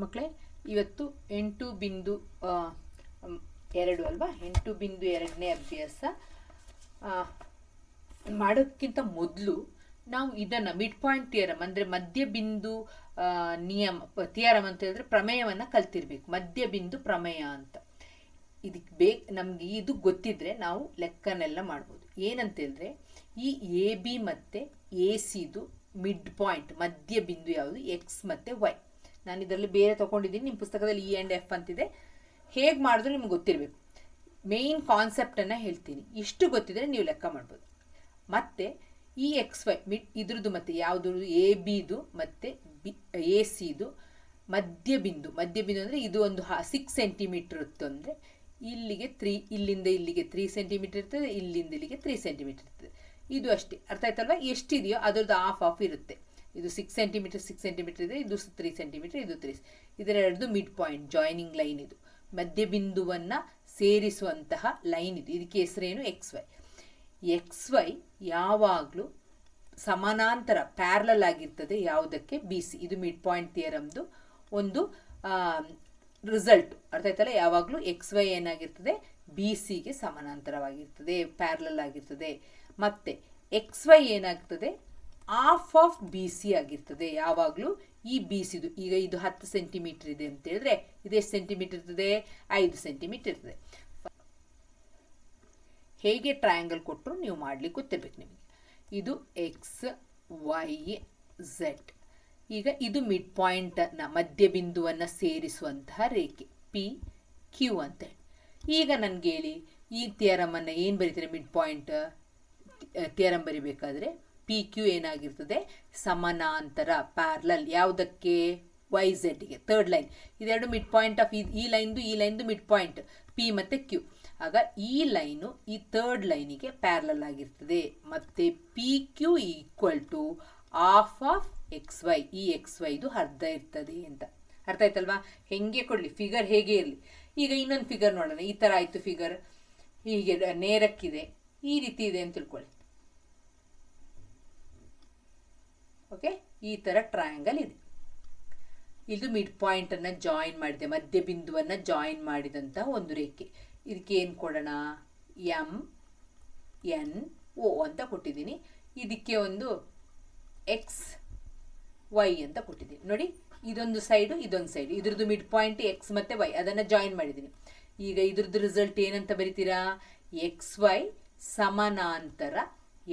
ಮಕ್ಕಳೇ ಇವತ್ತು ಎಂಟು ಬಿಂದು ಎರಡು ಅಲ್ವಾ? ಎಂಟು ಬಿಂದು ಎರಡನೇ ಅಭ್ಯಾಸ. ಮಾಡೋಕ್ಕಿಂತ ಮೊದಲು ನಾವು ಇದನ್ನು ಮಿಡ್ ಪಾಯಿಂಟ್ ಥಿಯರಮ್ ಅಂದರೆ ಮಧ್ಯ ಬಿಂದು ನಿಯಮ ಥಿಯರಮ್ ಅಂತ ಹೇಳಿದ್ರೆ ಪ್ರಮೇಯವನ್ನು ಕಲ್ತಿರ್ಬೇಕು. ಮಧ್ಯ ಬಿಂದು ಪ್ರಮೇಯ ಅಂತ. ಇದಕ್ಕೆ ಬೇ ನಮಗೆ ಇದು ಗೊತ್ತಿದ್ರೆ ನಾವು ಲೆಕ್ಕನೆಲ್ಲ ಮಾಡ್ಬೋದು. ಏನಂತ ಹೇಳಿದ್ರೆ ಈ ಎ ಬಿ ಮತ್ತು ಎ ಸಿದು ಮಿಡ್ ಪಾಯಿಂಟ್, ಮಧ್ಯ ಬಿಂದು ಯಾವುದು? ಎಕ್ಸ್ ಮತ್ತು ವೈ. ನಾನು ಇದರಲ್ಲಿ ಬೇರೆ ತೊಗೊಂಡಿದ್ದೀನಿ ನಿಮ್ಮ ಪುಸ್ತಕದಲ್ಲಿ ಇ ಆ್ಯಂಡ್ ಎಫ್ ಅಂತಿದೆ. ಹೇಗೆ ಮಾಡಿದ್ರು ನಿಮ್ಗೆ ಗೊತ್ತಿರಬೇಕು. ಮೇಯ್ನ್ ಕಾನ್ಸೆಪ್ಟನ್ನು ಹೇಳ್ತೀನಿ. ಇಷ್ಟು ಗೊತ್ತಿದ್ರೆ ನೀವು ಲೆಕ್ಕ ಮಾಡ್ಬೋದು. ಮತ್ತು ಈ ಎಕ್ಸ್ ವೈ ಮಿಡ್ ಇದ್ರದ್ದು ಮತ್ತು ಯಾವುದು ಎ ಬಿದು ಮತ್ತು ಬಿ ಎ ಸಿದು ಮಧ್ಯಬಿಂದು ಮಧ್ಯಬಿಂದು ಅಂದರೆ ಇದು ಒಂದು ಹಾ ಸಿಕ್ಸ್ ಸೆಂಟಿಮೀಟ್ರ್ ಇರುತ್ತೆ ಅಂದರೆ ಇಲ್ಲಿಗೆ ತ್ರೀ ಇಲ್ಲಿಂದ ಇಲ್ಲಿಗೆ ತ್ರೀ ಸೆಂಟಿಮೀಟರ್ ಇರ್ತದೆ, ಇಲ್ಲಿಂದ ಇಲ್ಲಿಗೆ ತ್ರೀ ಸೆಂಟಿಮೀಟರ್ ಇರ್ತದೆ. ಇದು ಅಷ್ಟೇ. ಅರ್ಥ ಆಯ್ತಲ್ವಾ? ಎಷ್ಟಿದೆಯೋ ಅದರದ್ದು ಆಫ್ ಆಫ್ ಇರುತ್ತೆ. ಇದು ಸಿಕ್ಸ್ ಸೆಂಟಿಮೀಟರ್ ಸಿಕ್ಸ್ ಸೆಂಟಿಮೀಟರ್ ಇದೆ, ಇದು ತ್ರೀ ಸೆಂಟಿಮೀಟರ್ ಇದು ತ್ರೀ ಇದರೆರಡು ಮಿಡ್ ಪಾಯಿಂಟ್ ಜಾಯ್ನಿಂಗ್ ಲೈನ್ ಇದು. ಮಧ್ಯಬಿಂದುವನ್ನು ಸೇರಿಸುವಂತಹ ಲೈನ್ ಇದು. ಇದಕ್ಕೆ ಹೆಸರೇನು? ಎಕ್ಸ್ ವೈ ಎಕ್ಸ್ ವೈ ಯಾವಾಗಲೂ ಸಮಾನಾಂತರ ಪ್ಯಾರಲಲ್ ಆಗಿರ್ತದೆ ಯಾವುದಕ್ಕೆ? ಬಿ ಸಿ ಇದು ಮಿಡ್ ಪಾಯಿಂಟ್ ಥಿಯರಮ್ದು ಒಂದು ರಿಸಲ್ಟ್ ಅರ್ಥ ಆಯ್ತಲ್ಲ? ಯಾವಾಗಲೂ ಎಕ್ಸ್ ವೈ ಏನಾಗಿರ್ತದೆ? ಬಿ ಸಿಗೆ ಸಮಾನಾಂತರವಾಗಿರ್ತದೆ ಪ್ಯಾರಲಲ್ ಆಗಿರ್ತದೆ. ಮತ್ತು ಎಕ್ಸ್ ವೈ ಏನಾಗ್ತದೆ? ಆಫ್ ಆಫ್ ಬಿ ಸಿ ಆಗಿರ್ತದೆ. ಯಾವಾಗಲೂ ಈ ಬಿ ಸಿದು ಈಗ ಇದು ಹತ್ತು ಸೆಂಟಿಮೀಟರ್ ಇದೆ ಅಂತ ಹೇಳಿದ್ರೆ ಇದು ಎಷ್ಟು ಸೆಂಟಿಮೀಟರ್ ಇರ್ತದೆ? ಐದು ಸೆಂಟಿಮೀಟರ್ ಇರ್ತದೆ. ಹೇಗೆ ಟ್ರಯಾಂಗಲ್ ಕೊಟ್ಟರು ನೀವು ಮಾಡ್ಲಿಕ್ಕೆ ಗೊತ್ತಿರಬೇಕು ನಿಮಗೆ. ಇದು ಎಕ್ಸ್ ವೈ ಝೆಡ್ ಈಗ ಇದು ಮಿಡ್ ಪಾಯಿಂಟನ್ನ ಮಧ್ಯ ಬಿಂದುವನ್ನು ಸೇರಿಸುವಂತಹ ರೇಖೆ ಪಿ ಕ್ಯೂ ಅಂತೇಳಿ ಈಗ ನನಗೆ ಹೇಳಿ, ಈ ಥಿಯರಮನ್ನು ಏನು ಬರೀತಾರೆ ಮಿಡ್ ಪಾಯಿಂಟ್ ಥಿಯರಮ್ ಬರಿಬೇಕಾದ್ರೆ ಪಿ ಕ್ಯೂ ಏನಾಗಿರ್ತದೆ? ಸಮಾನಾಂತರ ಪ್ಯಾರ್ಲಲ್ ಯಾವುದಕ್ಕೆ? ವೈ ಝೆಡ್ಗೆ ತರ್ಡ್ ಲೈನ್ ಇದೆರಡು ಮಿಡ್ ಪಾಯಿಂಟ್ ಆಫ್ ಈ ಲೈನ್ದು ಈ ಲೈನ್ದು ಮಿಡ್ ಪಾಯಿಂಟ್ ಪಿ ಮತ್ತು ಕ್ಯೂ ಆಗ ಈ ಲೈನು ಈ ತರ್ಡ್ ಲೈನಿಗೆ ಪ್ಯಾರ್ಲಲ್ ಆಗಿರ್ತದೆ. ಮತ್ತು P Q equal to half of X Y ಈ ಎಕ್ಸ್ ವೈದು ಅರ್ಧ ಇರ್ತದೆ ಅಂತ. ಅರ್ಥ ಆಯ್ತಲ್ವಾ? ಹೆಂಗೆ ಕೊಡಲಿ? ಫಿಗರ್ ಹೇಗೆ ಇರಲಿ? ಈಗ ಇನ್ನೊಂದು ಫಿಗರ್ ನೋಡೋಣ. ಈ ಥರ ಆಯಿತು ಫಿಗರ್ ಹೀಗೆ ನೇರಕ್ಕಿದೆ. ಈ ರೀತಿ ಇದೆ ಅಂತ ತಿಳ್ಕೊಳ್ಳಿ. ಓಕೆ ಈ ಥರ ಟ್ರಯಾಂಗಲ್ ಇದೆ. ಇದು ಮಿಡ್ ಪಾಯಿಂಟನ್ನು ಜಾಯಿನ್ ಮಾಡಿದೆ, ಮಧ್ಯ ಬಿಂದುವನ್ನು ಜಾಯಿನ್ ಮಾಡಿದಂಥ ಒಂದು ರೇಖೆ. ಇದಕ್ಕೆ ಏನು ಕೊಡೋಣ? ಎಂ ಎನ್ ಓ ಅಂತ ಕೊಟ್ಟಿದ್ದೀನಿ. ಇದಕ್ಕೆ ಒಂದು ಎಕ್ಸ್ ವೈ ಅಂತ ಕೊಟ್ಟಿದ್ದೀನಿ. ನೋಡಿ, ಇದೊಂದು ಸೈಡು ಇದೊಂದು ಸೈಡು ಇದ್ರದ್ದು ಮಿಡ್ ಪಾಯಿಂಟ್ ಎಕ್ಸ್ ಮತ್ತು ವೈ ಅದನ್ನು ಜಾಯಿನ್ ಮಾಡಿದ್ದೀನಿ. ಈಗ ಇದ್ರದ್ದು ರಿಸಲ್ಟ್ ಏನಂತ ಬರಿತೀರಾ? ಎಕ್ಸ್ ವೈ ಸಮಾನಾಂತರ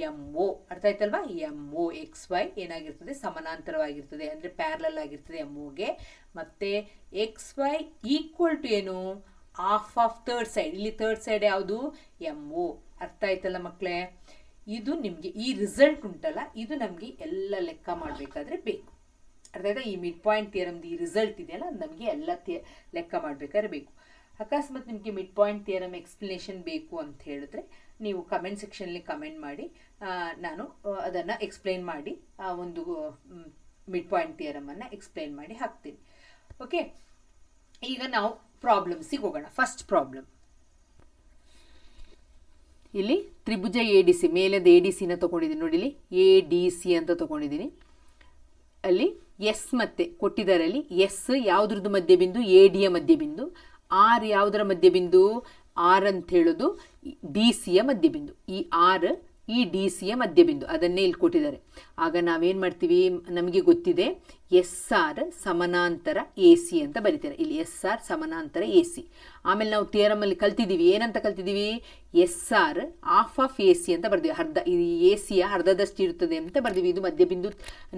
ಎಂ ಒ ಅರ್ಥ ಆಯ್ತಲ್ವಾ? ಎಂ ಒ ಎಕ್ಸ್ ವೈ ಏನಾಗಿರ್ತದೆ? ಸಮಾನಾಂತರವಾಗಿರ್ತದೆ. ಅಂದರೆ ಪ್ಯಾರಲಲ್ ಆಗಿರ್ತದೆ ಎಂ ಒಗೆ ಮತ್ತು ಎಕ್ಸ್ ವೈ ಈಕ್ವಲ್ ಟು ಏನು? ಆಫ್ ಆಫ್ ಥರ್ಡ್ ಸೈಡ್ ಇಲ್ಲಿ ಥರ್ಡ್ ಸೈಡ್ ಯಾವುದು? ಎಂ ಒ ಅರ್ಥ ಆಯ್ತಲ್ಲ ಮಕ್ಕಳೇ ಇದು ನಿಮಗೆ ಈ ರಿಸಲ್ಟ್ ಉಂಟಲ್ಲ, ಇದು ನಮಗೆ ಎಲ್ಲ ಲೆಕ್ಕ ಮಾಡಬೇಕಾದ್ರೆ ಬೇಕು. ಅರ್ಥ ಆಯ್ತಾ? ಈ ಮಿಡ್ ಪಾಯಿಂಟ್ ಥಿಯರಮ್ದು ಈ ರಿಸಲ್ಟ್ ಇದೆಯಲ್ಲ, ನಮಗೆ ಎಲ್ಲ ಲೆಕ್ಕ ಮಾಡಬೇಕಾದ್ರೆ ಬೇಕು. ಅಕಸ್ಮಾತ್ ನಿಮಗೆ ಮಿಡ್ ಪಾಯಿಂಟ್ ಥಿಯರಮ್ ಎಕ್ಸ್ಪ್ಲನೇಷನ್ ಬೇಕು ಅಂತ ಹೇಳಿದ್ರೆ, ನೀವು ಕಮೆಂಟ್ ಸೆಕ್ಷನ್ಲಿ ಕಮೆಂಟ್ ಮಾಡಿ ನಾನು ಅದನ್ನು ಎಕ್ಸ್ಪ್ಲೈನ್ ಮಾಡಿ, ಆ, ಒಂದು ಮಿಡ್ ಪಾಯಿಂಟ್ ಥಿಯರಮನ್ನು ಎಕ್ಸ್ಪ್ಲೈನ್ ಮಾಡಿ ಹಾಕ್ತೀನಿ. ಓಕೆ ಈಗ ನಾವು ಪ್ರಾಬ್ಲಮ್ಸಿಗೆ ಹೋಗೋಣ. ಫಸ್ಟ್ ಪ್ರಾಬ್ಲಮ್ ಇಲ್ಲಿ ತ್ರಿಭುಜ ಎ ಡಿ ಸಿ ಮೇಲದ ಎ ಡಿ ಸಿನ ತೊಗೊಂಡಿದ್ದೀನಿ ನೋಡಿ ಇಲ್ಲಿ ಎ ಡಿ ಸಿ ಅಂತ ತೊಗೊಂಡಿದ್ದೀನಿ. ಅಲ್ಲಿ ಎಸ್ ಮತ್ತೆ ಕೊಟ್ಟಿದ್ದಾರೆ ಅಲ್ಲಿ, ಎಸ್ ಯಾವುದ್ರದ್ದು ಮಧ್ಯಬಿಂದು, ಎ ಡಿಯ ಮಧ್ಯಬಿಂದು. ಆರ್ ಯಾವುದರ ಮಧ್ಯಬಿಂದು? ಆರ್ ಅಂತ ಹೇಳೋದು ಡಿ ಸಿಯ ಮಧ್ಯಬಿಂದು. ಈ ಆರ್, ಈ ಡಿ ಸಿಯ ಮಧ್ಯಬಿಂದು. ಅದನ್ನೇ ಇಲ್ಲಿ ಕೊಟ್ಟಿದ್ದಾರೆ. ಆಗ ನಾವೇನು ಮಾಡ್ತೀವಿ? ನಮಗೆ ಗೊತ್ತಿದೆ ಎಸ್ ಆರ್ ಸಮಾನಾಂತರ ಎ ಸಿ ಅಂತ ಬರೀತಾರೆ. ಇಲ್ಲಿ ಎಸ್ ಆರ್ ಸಮಾನಾಂತರ ಎ ಸಿ ಆಮೇಲೆ ನಾವು ಥಿಯರಮಲ್ಲಿ ಕಲ್ತಿದ್ದೀವಿ. ಏನಂತ ಕಲ್ತಿದ್ದೀವಿ? S R half of A C ಅಂತ ಬರ್ತೀವಿ ಅರ್ಧ ಈ ಎ ಸಿಯ ಅರ್ಧದಷ್ಟು ಇರುತ್ತದೆ ಅಂತ ಬರ್ತೀವಿ ಇದು ಮಧ್ಯಬಿಂದು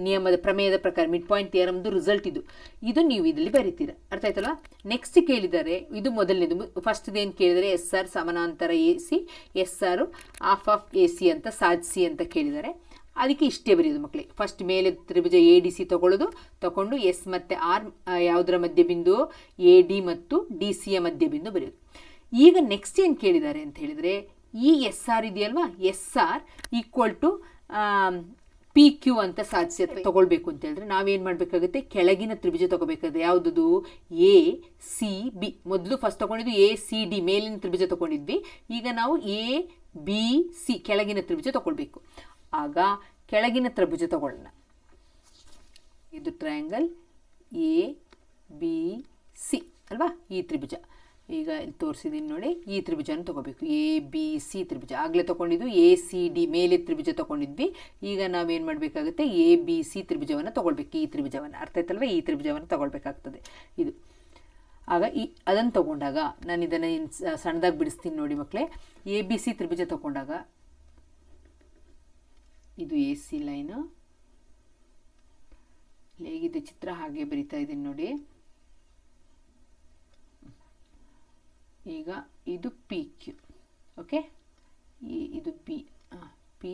ನಿಯಮದ ಪ್ರಮೇಯದ ಪ್ರಕಾರ ಮಿಡ್ ಪಾಯಿಂಟ್ ಥಿಯರಮ್ದು ರಿಸಲ್ಟ್ ಇದು. ಇದು ನೀವು ಇದರಲ್ಲಿ ಬರೀತೀರ. ಅರ್ಥ ಆಯ್ತಲ್ಲ ನೆಕ್ಸ್ಟ್ ಕೇಳಿದರೆ, ಇದು ಮೊದಲನೇದು. ಫಸ್ಟ್ ಏನು ಕೇಳಿದರೆ ಎಸ್ ಆರ್ ಸಮಾನಾಂತರ A C S R half of A C ಅಂತ ಸಾಧಿಸಿ ಅಂತ ಕೇಳಿದ್ದಾರೆ ಅದಕ್ಕೆ ಇಷ್ಟೇ ಬರೆಯೋದು ಮಕ್ಕಳಿಗೆ ಫಸ್ಟ್ ಮೇಲೆ ತ್ರಿಭುಜ ಎ ಡಿ ಸಿ ತಗೊಳ್ಳೋದು. ತಗೊಂಡು ಎಸ್ ಮತ್ತು ಆರ್ ಯಾವುದರ ಮಧ್ಯಬಿಂದು ಎ ಡಿ ಮತ್ತು ಡಿ ಸಿಯ ಮಧ್ಯಬಿಂದು ಬರೆಯೋದು. ಈಗ ನೆಕ್ಸ್ಟ್ ಏನು ಕೇಳಿದ್ದಾರೆ ಅಂತ ಹೇಳಿದರೆ ಈ ಎಸ್ ಆರ್ ಇದೆಯಲ್ವಾ? S R equal to P Q ಅಂತ ಅಥವಾ ತಗೊಳ್ಬೇಕು ಅಂತ ಹೇಳಿದ್ರೆ ನಾವೇನು ಮಾಡಬೇಕಾಗುತ್ತೆ? ಕೆಳಗಿನ ತ್ರಿಭುಜ ತಗೋಬೇಕಾದ್ರೆ ಯಾವುದದು? ಎ ಸಿ ಬಿ ಮೊದಲು ಫಸ್ಟ್ ತಗೊಂಡಿದ್ದು ಎ ಸಿ ಡಿ ಮೇಲಿನ ತ್ರಿಭುಜ ತಗೊಂಡಿದ್ವಿ. ಈಗ ನಾವು ಎ ಬಿ ಸಿ ಕೆಳಗಿನ ತ್ರಿಭುಜ ತಗೊಳ್ಬೇಕು. ಆಗ ಕೆಳಗಿನ ತ್ರಿಭುಜ ತಗೊಳ್ಳೋಣ. ಇದು ಟ್ರಯಾಂಗಲ್ ಎ ಬಿ ಸಿ ಅಲ್ವಾ? ಈ ತ್ರಿಭುಜ. ಈಗ ಇಲ್ಲಿ ತೋರಿಸಿದ್ದೀನಿ ನೋಡಿ, ಈ ತ್ರಿಭುಜನ ತಗೋಬೇಕು ಎ ಬಿ ಸಿ ತ್ರಿಭುಜ. ಆಗಲೇ ತೊಗೊಂಡಿದ್ದು ಎ ಸಿ ಡಿ ಮೇಲೆ ತ್ರಿಭುಜ ತೊಗೊಂಡಿದ್ವಿ. ಈಗ ನಾವೇನು ಮಾಡಬೇಕಾಗುತ್ತೆ? ಎ ಬಿ ಸಿ ತ್ರಿಭುಜವನ್ನು ತೊಗೊಳ್ಬೇಕು. ಈ ತ್ರಿಭುಜವನ್ನು. ಅರ್ಥ ಆಯ್ತಲ್ವ? ಈ ತ್ರಿಭುಜವನ್ನು ತಗೊಳ್ಬೇಕಾಗ್ತದೆ. ಇದು. ಆಗ ಈ ಅದನ್ನು ತೊಗೊಂಡಾಗ ನಾನು ಇದನ್ನು ಸಣ್ಣದಾಗಿ ಬಿಡಿಸ್ತೀನಿ ನೋಡಿ ಮಕ್ಕಳೇ. ಎ ಬಿ ಸಿ ತ್ರಿಭುಜ ತೊಗೊಂಡಾಗ ಇದು ಎ ಸಿ ಲೈನು. ಹೇಗಿದೆ ಚಿತ್ರ? ಹಾಗೆ ಬರಿತಾ ಇದ್ದೀನಿ ನೋಡಿ. ಈಗ ಇದು ಪಿ ಕ್ಯೂ ಓಕೆ ಇದು ಪಿ ಪಿ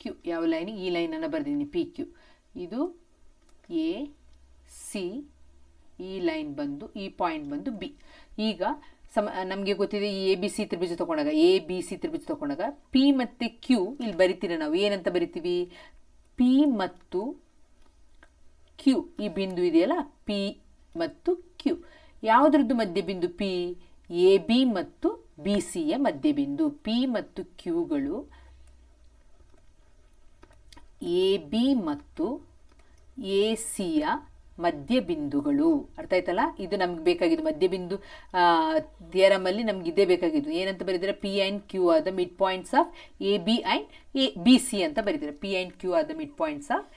ಕ್ಯೂ ಯಾವ ಲೈನ್ ಈ ಲೈನನ್ನು ಬರೆದಿದ್ದೀನಿ. ಪಿ ಕ್ಯೂ ಇದು ಎ ಸಿ ಈ ಲೈನ್ ಬಂದು, ಈ ಪಾಯಿಂಟ್ ಬಂದು ಬಿ ಈಗ ಸಮ ನಮಗೆ ಗೊತ್ತಿದೆ ಈ ಎ ಬಿ ಸಿ ತ್ರಿಭುಜ ತಗೊಂಡಾಗ ಎ ಬಿ ಸಿ ತ್ರಿಭುಜ ತಗೊಂಡಾಗ ಪಿ ಮತ್ತು ಕ್ಯೂ ಇಲ್ಲಿ ಬರಿತೀರ ನಾವು, ಏನಂತ ಬರಿತೀವಿ? ಪಿ ಮತ್ತು ಕ್ಯೂ ಈ ಬಿಂದು ಇದೆಯಲ್ಲ? ಪಿ ಮತ್ತು ಕ್ಯೂ ಯಾವುದ್ರದ್ದು ಮಧ್ಯಬಿಂದು ಪಿ ಎ ಬಿ ಮತ್ತು ಬಿ ಸಿಯ ಮಧ್ಯಬಿಂದು. ಪಿ ಮತ್ತು ಕ್ಯೂಗಳು ಎ ಬಿ ಮತ್ತು ಎ ಸಿಯ ಮಧ್ಯಬಿಂದುಗಳು ಅರ್ಥ ಆಯ್ತಲ್ಲ? ಇದು ನಮ್ಗೆ ಬೇಕಾಗಿದ್ದು ಮಧ್ಯಬಿಂದು ಥಿಯರಮಲ್ಲಿ ನಮ್ಗೆ ಇದೇ ಬೇಕಾಗಿದ್ದು. ಏನಂತ ಬರೀತಾರೆ? P and Q are the mid points of A B and A B C ಅಂತ ಬರೀತಾರೆ. P and Q are the mid points of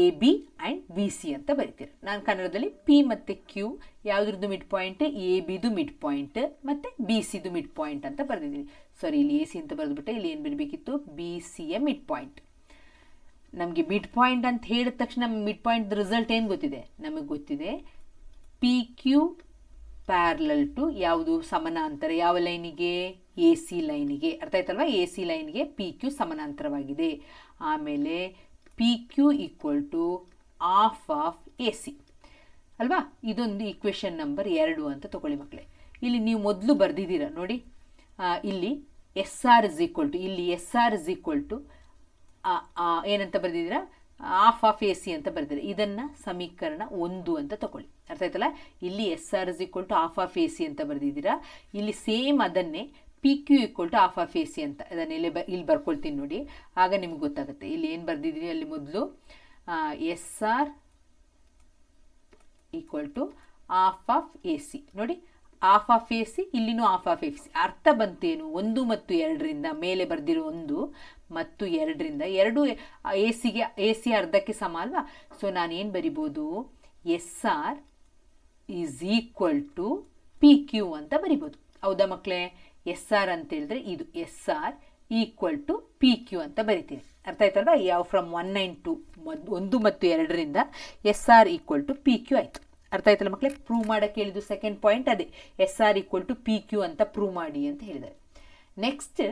A B and B C ಅಂತ ಬರಿತೀರ. ನಾನು ಕನ್ನಡದಲ್ಲಿ ಪಿ ಮತ್ತು ಕ್ಯೂ ಯಾವುದ್ರದ್ದು ಮಿಡ್ ಪಾಯಿಂಟ್ ಎ ಬಿದು mid point ಮತ್ತು ಬಿ ಸಿದು ಮಿಡ್ ಪಾಯಿಂಟ್ ಅಂತ ಬರೆದಿದ್ದೀನಿ. ಸಾರಿ ಇಲ್ಲಿ ಎ ಸಿ ಅಂತ ಬರೆದ್ಬಿಟ್ಟೆ. ಇಲ್ಲಿ ಏನು ಬರಬೇಕಿತ್ತು B C A mid point ನಮಗೆ ಮಿಡ್ ಪಾಯಿಂಟ್ ಅಂತ ಹೇಳಿದ ತಕ್ಷಣ ಮಿಡ್ ಪಾಯಿಂಟ್ ರಿಸಲ್ಟ್ ಏನು ಗೊತ್ತಿದೆ? ನಮಗೆ ಗೊತ್ತಿದೆ ಪಿ ಕ್ಯೂ ಪ್ಯಾರ್ಲಲ್ ಟು ಯಾವುದು ಸಮಾನಾಂತರ ಯಾವ ಲೈನಿಗೆ ಎ ಸಿ ಲೈನಿಗೆ ಅರ್ಥ ಆಯ್ತಲ್ವಾ? ಎ ಸಿ ಲೈನ್ಗೆ ಪಿ ಕ್ಯೂ ಸಮಾನಾಂತರವಾಗಿದೆ. ಆಮೇಲೆ P Q equal to half of A C ಅಲ್ವಾ? ಇದೊಂದು ಈಕ್ವೇಷನ್ ನಂಬರ್ ಎರಡು ಅಂತ ತಗೊಳ್ಳಿ ಮಕ್ಕಳೇ ಇಲ್ಲಿ ನೀವು ಮೊದಲು ಬರೆದಿದ್ದೀರ ನೋಡಿ. ಇಲ್ಲಿ S R is equal to ಇಲ್ಲಿ S R is equal to ಏನಂತ ಬರೆದಿದ್ದೀರಾ? ಆಫ್ ಆಫ್ ಎ ಸಿ ಅಂತ ಬರೆದಿದೆ ಇದನ್ನು ಸಮೀಕರಣ ಒಂದು ಅಂತ ತಗೊಳ್ಳಿ. ಅರ್ಥ ಆಯ್ತಲ್ಲ? ಇಲ್ಲಿ S R is equal to half of A C ಅಂತ ಬರೆದಿದ್ದೀರಾ. ಇಲ್ಲಿ ಸೇಮ್ ಅದನ್ನೇ P Q equal to half of A C ಅಂತ ಅದನ್ನ ಇಲ್ಲಿ ಬ, ಇಲ್ಲಿ ಬರ್ಕೊಳ್ತೀನಿ ನೋಡಿ. ಆಗ ನಿಮ್ಗೆ ಗೊತ್ತಾಗುತ್ತೆ. ಇಲ್ಲಿ ಏನು ಬರೆದಿದ್ದೀರಿ ಅಲ್ಲಿ ಮೊದಲು? S R equal to half of A C ನೋಡಿ ಆಫ್ ಆಫ್ ಎ ಸಿ ಇಲ್ಲಿನೂ ಆಫ್ ಆಫ್ ಎ ಸಿ ಅರ್ಥ ಬಂತೇನು? ಒಂದು ಮತ್ತು ಎರಡರಿಂದ, ಮೇಲೆ ಬರೆದಿರೋ ಒಂದು ಮತ್ತು ಎರಡರಿಂದ. ಎರಡು ಎ ಸಿಗೆ ಎ ಸಿ ಅರ್ಧಕ್ಕೆ ಸಮ ಅಲ್ವಾ? ಸೊ ನಾನೇನು ಬರಿಬೋದು? S R is equal to P Q ಅಂತ ಬರಿಬೋದು. ಹೌದಾ ಮಕ್ಕಳೇ ಎಸ್ ಆರ್ ಅಂತ ಹೇಳಿದ್ರೆ ಇದು. S R equal to P Q ಅಂತ ಬರಿತೀನಿ ಅರ್ಥ ಆಯ್ತಲ್ವಾ? ಯಾವ ಫ್ರಮ್ ಒನ್ ನೈನ್ ಟು ಒಂದು ಮತ್ತು ಎರಡರಿಂದ S R equal to P Q ಆಯಿತು. ಅರ್ಥ ಆಯ್ತಲ್ಲ ಮಕ್ಕಳೇ? ಪ್ರೂವ್ ಮಾಡೋಕ್ಕೆ ಹೇಳಿದ್ದು ಸೆಕೆಂಡ್ ಪಾಯಿಂಟ್ ಅದೇ. S R equal to P Q ಅಂತ ಪ್ರೂವ್ ಮಾಡಿ ಅಂತ ಹೇಳಿದ್ದಾರೆ. Next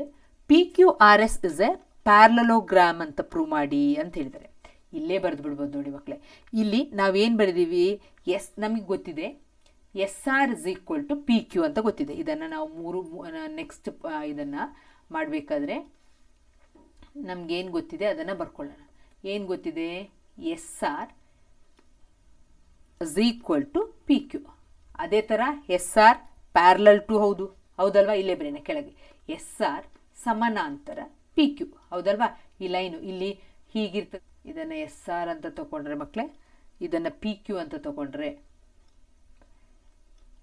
P Q R S is a parallelogram ಅಂತ ಪ್ರೂವ್ ಮಾಡಿ ಅಂತ ಹೇಳಿದ್ದಾರೆ. ಇಲ್ಲೇ ಬರೆದು ಬಿಡ್ಬೋದು ನೋಡಿ ಮಕ್ಕಳೇ. ಇಲ್ಲಿ ನಾವೇನು ಬರೆದೀವಿ? ಎಸ್ ನಮಗೆ ಗೊತ್ತಿದೆ. S R is equal to P Q ಅಂತ ಗೊತ್ತಿದೆ. ಇದನ್ನು ನಾವು ಮೂರು ನೆಕ್ಸ್ಟ್ ಇದನ್ನು ಮಾಡಬೇಕಾದ್ರೆ ನಮಗೇನು ಗೊತ್ತಿದೆ ಅದನ್ನು ಬರ್ಕೊಳ್ಳೋಣ. ಏನು ಗೊತ್ತಿದೆ? S R is equal to P Q ಅದೇ ಥರ ಎಸ್ ಆರ್ ಪ್ಯಾರ್ಲಲ್ ಟು ಹೌದು. ಹೌದಲ್ವಾ? ಇಲ್ಲೇ ಬರೀನ ಕೆಳಗೆ. ಎಸ್ ಆರ್ ಸಮಾನಾಂತರ ಪಿ ಕ್ಯೂ ಹೌದಲ್ವಾ? ಈ ಲೈನು ಇಲ್ಲಿ ಹೀಗಿರ್ತದೆ. ಇದನ್ನು ಎಸ್ ಆರ್ ಅಂತ ತಗೊಂಡ್ರೆ ಮಕ್ಕಳೇ ಇದನ್ನು ಪಿ ಕ್ಯೂ ಅಂತ ತಗೊಂಡ್ರೆ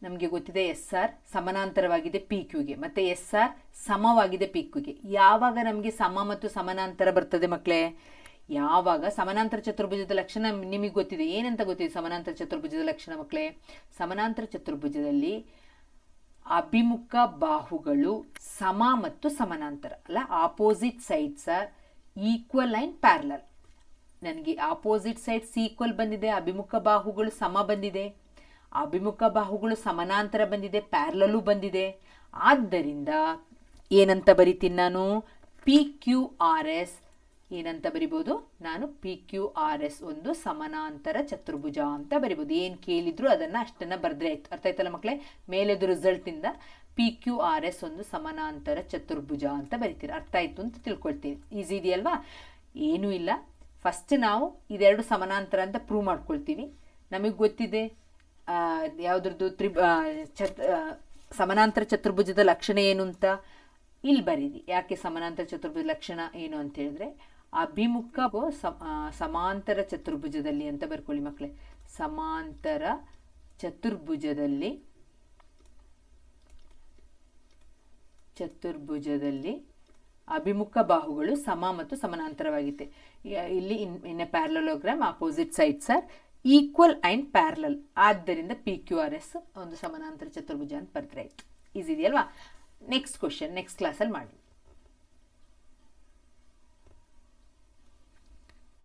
ನಮಗೆ ಗೊತ್ತಿದೆ ಎಸ್ ಆರ್ ಸಮಾನಾಂತರವಾಗಿದೆ ಪಿ ಕ್ಯೂಗೆ ಮತ್ತು ಎಸ್ ಆರ್ ಸಮವಾಗಿದೆ ಪಿ ಕ್ಯೂಗೆ ಯಾವಾಗ ನಮಗೆ ಸಮ ಮತ್ತು ಸಮಾನಾಂತರ ಬರ್ತದೆ ಮಕ್ಕಳೇ ಯಾವಾಗ ಸಮಾನಾಂತರ ಚತುರ್ಭುಜದ ಲಕ್ಷಣ ನಿಮಗೆ ಗೊತ್ತಿದೆ? ಏನಂತ ಗೊತ್ತಿದೆ ಸಮಾನಾಂತರ ಚತುರ್ಭುಜದ ಲಕ್ಷಣ ಮಕ್ಕಳೇ ಸಮಾನಾಂತರ ಚತುರ್ಭುಜದಲ್ಲಿ ಅಭಿಮುಖ ಬಾಹುಗಳು ಸಮ ಮತ್ತು ಸಮಾನಾಂತರ, ಅಲ್ಲ? Opposite sides equal and parallel ನನಗೆ ಆಪೋಸಿಟ್ ಸೈಡ್ಸ್ ಈಕ್ವಲ್ ಬಂದಿದೆ, ಅಭಿಮುಖ ಬಾಹುಗಳು ಸಮ ಬಂದಿದೆ. ಅಭಿಮುಖ ಬಾಹುಗಳು ಸಮಾನಾಂತರ ಬಂದಿದೆ ಪ್ಯಾರ್ಲಲ್ಲೂ ಬಂದಿದೆ. ಆದ್ದರಿಂದ ಏನಂತ ಬರಿತೀನಿ ನಾನು? ಪಿ ಕ್ಯೂ ಆರ್ ಎಸ್ ಏನಂತ ಬರಿಬೋದು? ನಾನು ಪಿ ಕ್ಯೂ ಆರ್ ಎಸ್ ಒಂದು ಸಮಾನಾಂತರ ಚತುರ್ಭುಜ ಅಂತ ಬರಿಬೋದು. ಏನು ಕೇಳಿದ್ರು ಅದನ್ನು ಅಷ್ಟನ್ನು ಬರೆದ್ರೆ ಆಯ್ತು. ಅರ್ಥ ಆಯ್ತಲ್ಲ ಮಕ್ಕಳೇ ಮೇಲೆದು ರಿಸಲ್ಟಿಂದ ಪಿ ಕ್ಯೂ ಆರ್ ಎಸ್ ಒಂದು ಸಮಾನಾಂತರ ಚತುರ್ಭುಜ ಅಂತ ಬರಿತೀರಿ. ಅರ್ಥ ಆಯ್ತು ಅಂತ ತಿಳ್ಕೊಳ್ತೀನಿ. ಈಸಿ ಇದೆಯಲ್ವಾ? ಏನೂ ಇಲ್ಲ. ಫಸ್ಟ್ ನಾವು ಇದೆರಡು ಸಮಾನಾಂತರ ಅಂತ ಪ್ರೂವ್ ಮಾಡ್ಕೊಳ್ತೀವಿ. ನಮಗೆ ಗೊತ್ತಿದೆ ಯಾವುದ್ರದ್ದು ತ್ರಿ ಚತ್ ಸಮಾನಾಂತರ ಚತುರ್ಭುಜದ ಲಕ್ಷಣ ಏನು ಅಂತ? ಇಲ್ಲಿ ಬರೀರಿ. ಯಾಕೆ ಸಮಾನಾಂತರ ಚತುರ್ಭುಜ ಲಕ್ಷಣ ಏನು ಅಂತ ಹೇಳಿದ್ರೆ ಅಭಿಮುಖ ಸಮಾಂತರ ಚತುರ್ಭುಜದಲ್ಲಿ ಅಂತ ಬರ್ಕೊಳ್ಳಿ ಮಕ್ಕಳೇ ಸಮಾಂತರ ಚತುರ್ಭುಜದಲ್ಲಿ ಚತುರ್ಭುಜದಲ್ಲಿ ಅಭಿಮುಖ ಬಾಹುಗಳು ಸಮ ಮತ್ತು ಸಮಾನಾಂತರವಾಗಿದೆ ಇಲ್ಲಿ in a parallelogram opposite sides are equal and parallel ಆದ್ದರಿಂದ ಪಿ ಕ್ಯೂ ಆರ್ ಎಸ್ ಒಂದು ಸಮಾನಾಂತರ ಚತುರ್ಭುಜ ಅಂತ ಬರ್ತಾರೆ ಆಯಿತು. ಈಸಿ ಇದೆಯಲ್ವಾ? ನೆಕ್ಸ್ಟ್ ಕ್ವಶನ್ ನೆಕ್ಸ್ಟ್ ಕ್ಲಾಸಲ್ಲಿ ಮಾಡಿ